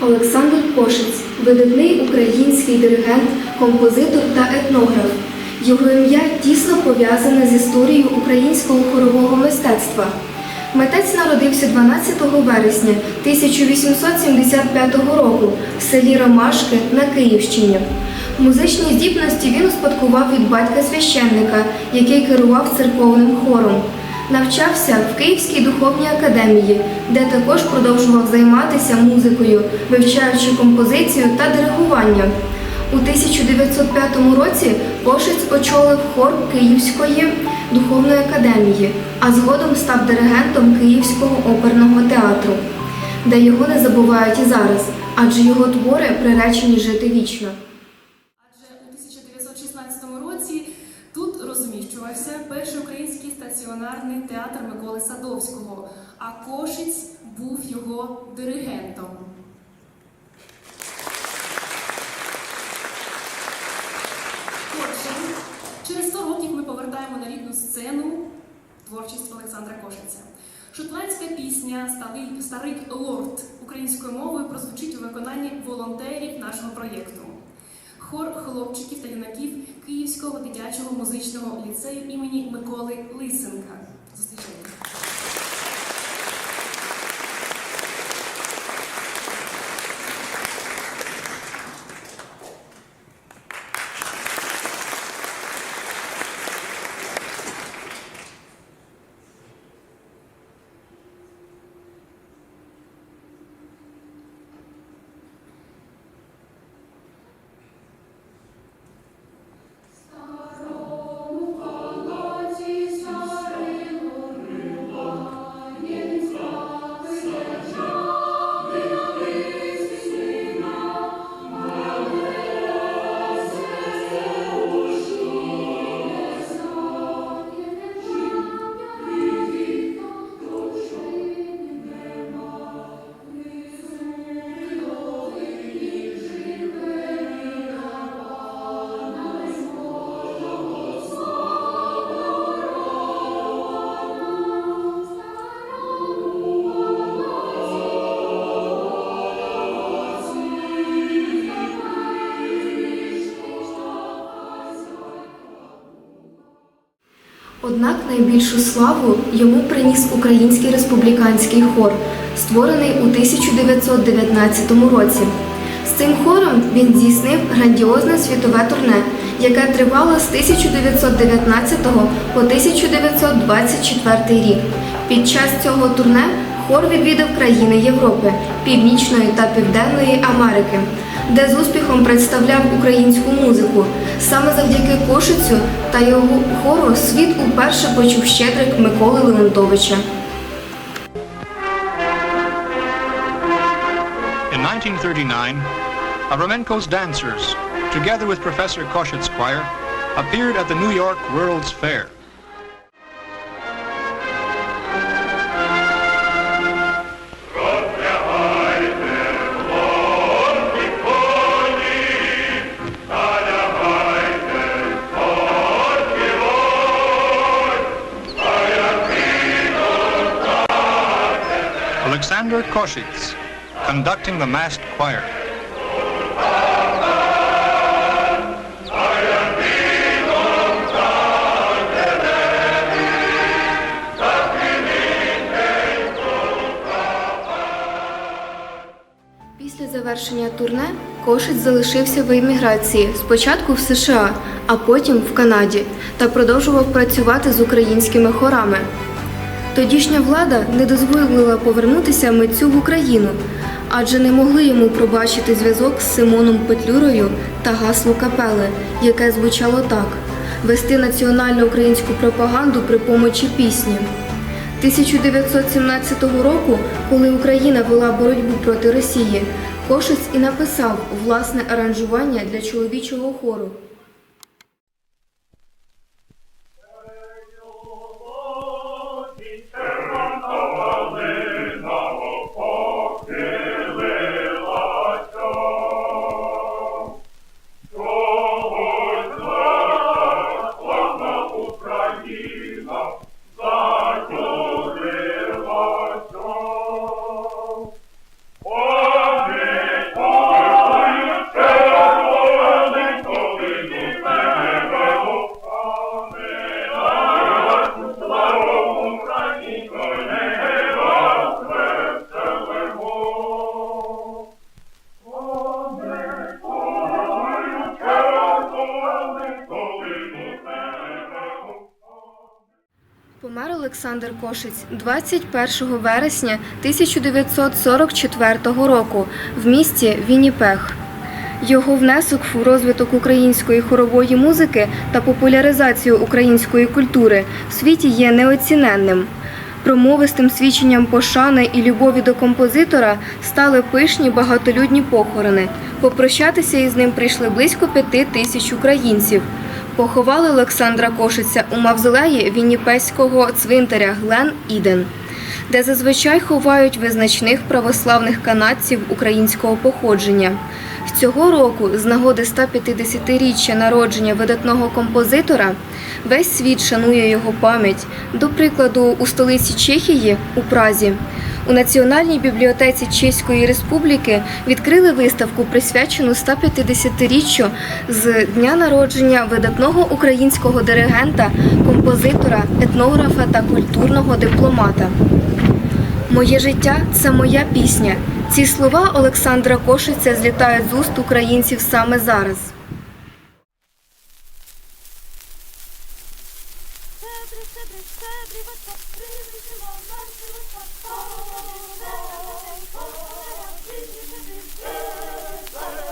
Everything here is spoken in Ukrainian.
Олександр Кошиць, видатний український диригент, композитор та етнограф. Його ім'я тісно пов'язане з історією українського хорового мистецтва. Митець народився 12 вересня 1875 року в селі Ромашки на Київщині. Музичні здібності він успадкував від батька священника, який керував церковним хором. Навчався в Київській духовній академії, де також продовжував займатися музикою, вивчаючи композицію та диригування. У 1905 році Кошиць очолив хор Київської духовної академії, а згодом став диригентом Київського оперного театру, де його не забувають і зараз, адже його твори приречені жити вічно. Адже у 1916 році тут розміщувався перший український стаціонарний театр Миколи Садовського, а Кошиць був його диригентом. Отже, через 100 років ми повертаємо на рідну сцену творчість Олександра Кошиця. Шотландська пісня Старий, Старий лорд українською мовою прозвучить у виконанні волонтерів нашого проєкту. Хор хлопчиків та юнаків Київського дитячого музичного ліцею імені Миколи Лисенка. Зустрічаємо. Найбільшу славу йому приніс Український республіканський хор, створений у 1919 році. З цим хором він здійснив грандіозне світове турне, яке тривало з 1919 по 1924 рік. Під час цього турне хор відвідав країни Європи, Північної та Південної Америки, де з успіхом представляв українську музику. Саме завдяки Кошицю та його хору світ уперше почув щедрик Миколи Леонтовича. In 1939, Avramenko's dancers, together with Professor Koshit's choir, appeared at the New York World's Fair. Alexander Koshitz, conducting the massed choir. Після завершення турне Кошиць залишився в еміграції спочатку в США, а потім в Канаді та продовжував працювати з українськими хорами. Тодішня влада не дозволила повернутися митцю в Україну, адже не могли йому пробачити зв'язок з Симоном Петлюрою та гасло капели, яке звучало так: вести національну українську пропаганду при помочі пісні. 1917 року, коли Україна вела боротьбу проти Росії, Кошиць і написав власне аранжування для чоловічого хору. Олександр Кошиць 21 вересня 1944 року в місті Вінніпех. Його внесок у розвиток української хорової музики та популяризацію української культури в світі є неоціненним. Промовистим свідченням пошани і любові до композитора стали пишні багатолюдні похорони. Попрощатися із ним прийшли близько п'яти тисяч українців. Поховали Олександра Кошиця у мавзолеї Вінніпеського цвинтаря Глен Іден, де зазвичай ховають визначних православних канадців українського походження. Цього року, з нагоди 150-річчя народження видатного композитора, весь світ шанує його пам'ять. До прикладу, у столиці Чехії у Празі у Національній бібліотеці Чеської Республіки відкрили виставку, присвячену 150-річчю з дня народження видатного українського диригента, композитора, етнографа та культурного дипломата. Моє життя це моя пісня. Ці слова Олександра Кошиця злітають з уст українців саме зараз. Hey!